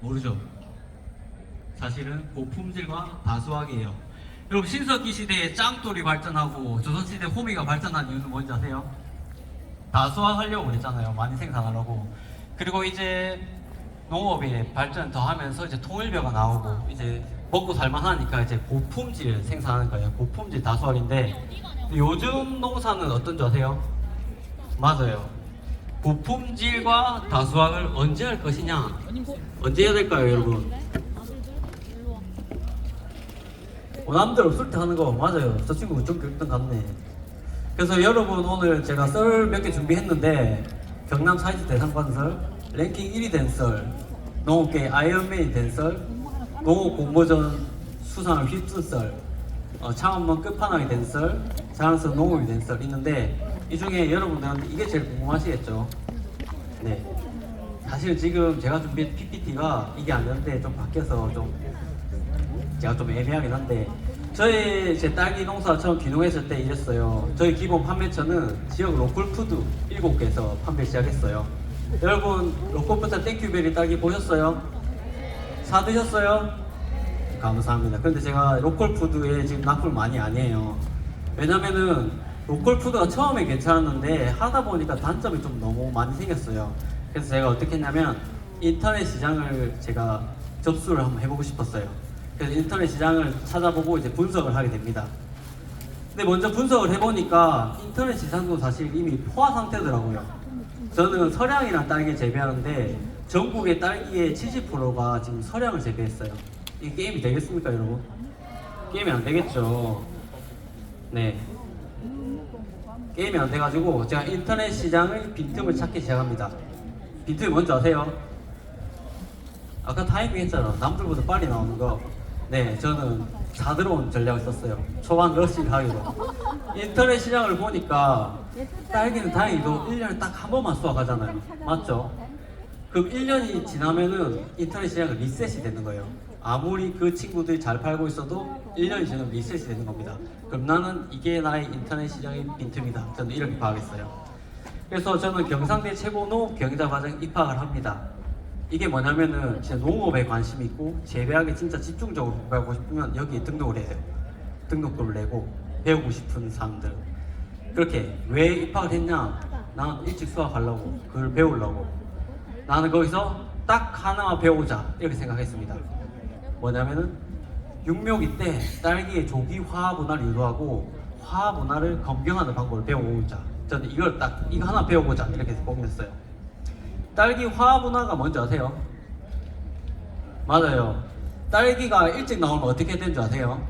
모르죠. 사실은 고품질과 다수학이에요. 여러분 신석기 시대에 짱돌이 발전하고 조선시대 호미가 발전한 이유는 뭔지 아세요? 다수학 하려고 그랬잖아요. 많이 생산하려고. 그리고 이제 농업이 발전 더 하면서 이제 통일벼가 나오고 이제 먹고 살만하니까 이제 고품질 생산하는 거예요. 고품질 다수학인데 요즘 농사는 어떤 줄 아세요? 맞아요. 고품질과 다수학을 언제 할 것이냐? 언제 해야 될까요, 여러분? 남들 없을 때 하는 거 맞아요. 저 친구 좀 교육당 같네. 그래서 여러분 오늘 제가 썰 몇 개 준비했는데 경남 사이즈 대상관설, 랭킹 1위 된 썰, 농업계 아이언맨이 된 썰, 농업 공모전 수상을 휩쓴 썰, 어, 창업문 끝판왕이 된 썰, 자랑스러운 농업이 된 썰 있는데 이 중에 여러분들한테 이게 제일 궁금하시겠죠? 네. 사실 지금 제가 준비한 PPT가 이게 아니었는데 좀 바뀌어서 좀 제가 좀 애매하긴 한데 저희 제 딸기 농사 처음 귀농했을 때 이랬어요. 저희 기본 판매처는 지역 로컬푸드 7개에서 판매 시작했어요. 여러분 로컬푸드 땡큐베리 딸기 보셨어요? 사 드셨어요? 감사합니다. 근데 제가 로컬푸드에 지금 납품 많이 안 해요. 왜냐면은 로컬푸드가 처음에 괜찮았는데 하다 보니까 단점이 좀 너무 많이 생겼어요. 그래서 제가 어떻게 했냐면 인터넷 시장을 제가 접수를 한번 해보고 싶었어요. 그래서 인터넷 시장을 찾아보고 이제 분석을 하게 됩니다. 근데 먼저 분석을 해보니까 인터넷 시장도 사실 이미 포화 상태더라고요. 저는 서량이랑 딸기 재배하는데 전국의 딸기의 70%가 지금 서량을 재배했어요. 이 게임이 되겠습니까, 여러분? 게임이 안 되겠죠. 네. 게임이 안 돼가지고 제가 인터넷 시장의 빈틈을 찾기 시작합니다. 빈틈이 뭔지 아세요? 아까 타이밍 했잖아. 남들보다 빨리 나오는 거. 네, 저는 다 들어온 전략을 썼어요. 초반 러시를 하기로. 인터넷 시장을 보니까 딸기는 다행히도 1년에 딱 한 번만 수확하잖아요. 맞죠? 그럼 1년이 지나면은 인터넷 시장은 리셋이 되는 거예요. 아무리 그 친구들이 잘 팔고 있어도 1년이 지나면 리셋이 되는 겁니다. 그럼 나는 이게 나의 인터넷 시장의 빈틈이다. 저는 이렇게 파악했어요. 그래서 저는 경상대 최고농 경영자과정 입학을 합니다. 이게 뭐냐면은 진짜 농업에 관심이 있고 재배하기 진짜 집중적으로 공부하고 싶으면 여기에 등록을 해야 돼요. 등록금을 내고 배우고 싶은 사람들. 그렇게 왜 입학을 했냐? 나는 일찍 수학하려고 그걸 배우려고 나는 거기서 딱 하나 배우자 이렇게 생각했습니다. 뭐냐면은 육묘기 때 딸기의 조기 화합 문화를 유도하고 화합 문화를 검경하는 방법을 배워보자. 저는 이걸 딱 이거 하나 배워보자 이렇게 고민했어요. 딸기 화합 문화가 뭔지 아세요? 맞아요. 딸기가 일찍 나오면 어떻게 되는 줄 아세요?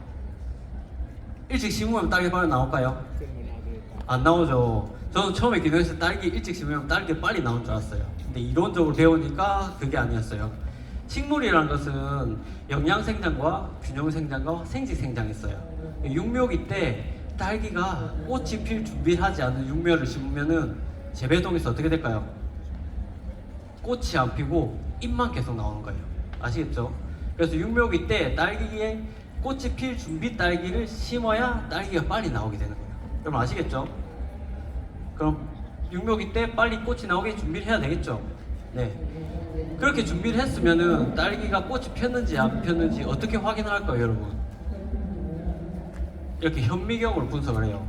일찍 심으면 딸기 빨리 나올까요? 안 나오죠. 저는 처음에 기도했을 때 딸기 일찍 심으면 딸기 빨리 나온 줄 알았어요. 근데 이론적으로 배우니까 그게 아니었어요. 식물이라는 것은 영양 생장과 균형 생장과 생식 생장이 있어요. 육묘기 때 딸기가 꽃이 필 준비를 하지 않은 육묘를 심으면은 재배동에서 어떻게 될까요? 꽃이 안 피고 잎만 계속 나오는 거예요. 아시겠죠? 그래서 육묘기 때 딸기에 꽃이 필 준비 딸기를 심어야 딸기가 빨리 나오게 되는 거예요. 여러분 아시겠죠? 그럼 육묘기 때 빨리 꽃이 나오게 준비를 해야 되겠죠? 네. 그렇게 준비를 했으면은 딸기가 꽃이 폈는지 안 폈는지 어떻게 확인할 거예요, 여러분? 이렇게 현미경으로 분석을 해요.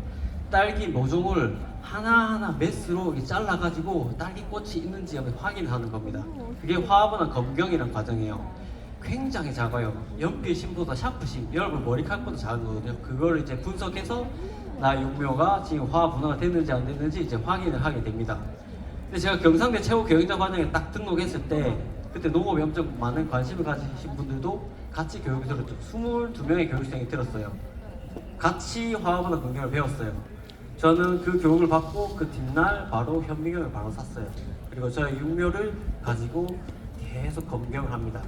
딸기 모종을 하나하나 메스로 잘라가지고 딸기 꽃이 있는지 한번 확인하는 겁니다. 그게 화합이나 검경이라는 과정이에요. 굉장히 작아요. 연필 심보다 샤프심, 여러분 머리칼보다 작은 거거든요. 그걸 이제 분석해서 나 육묘가 지금 화합 분화가 됐는지 안 됐는지 이제 확인을 하게 됩니다. 근데 제가 경상대 최고 경영자 과정에 딱 등록했을 때 그때 농업에 엄청 많은 관심을 가지신 분들도 같이 들었죠. 22명의 교육생이 들었어요. 같이 화합이나 검경을 배웠어요. 저는 그 교육을 받고 그 뒷날 바로 현미경을 바로 샀어요. 그리고 저의 육묘를 가지고 계속 검경을 합니다.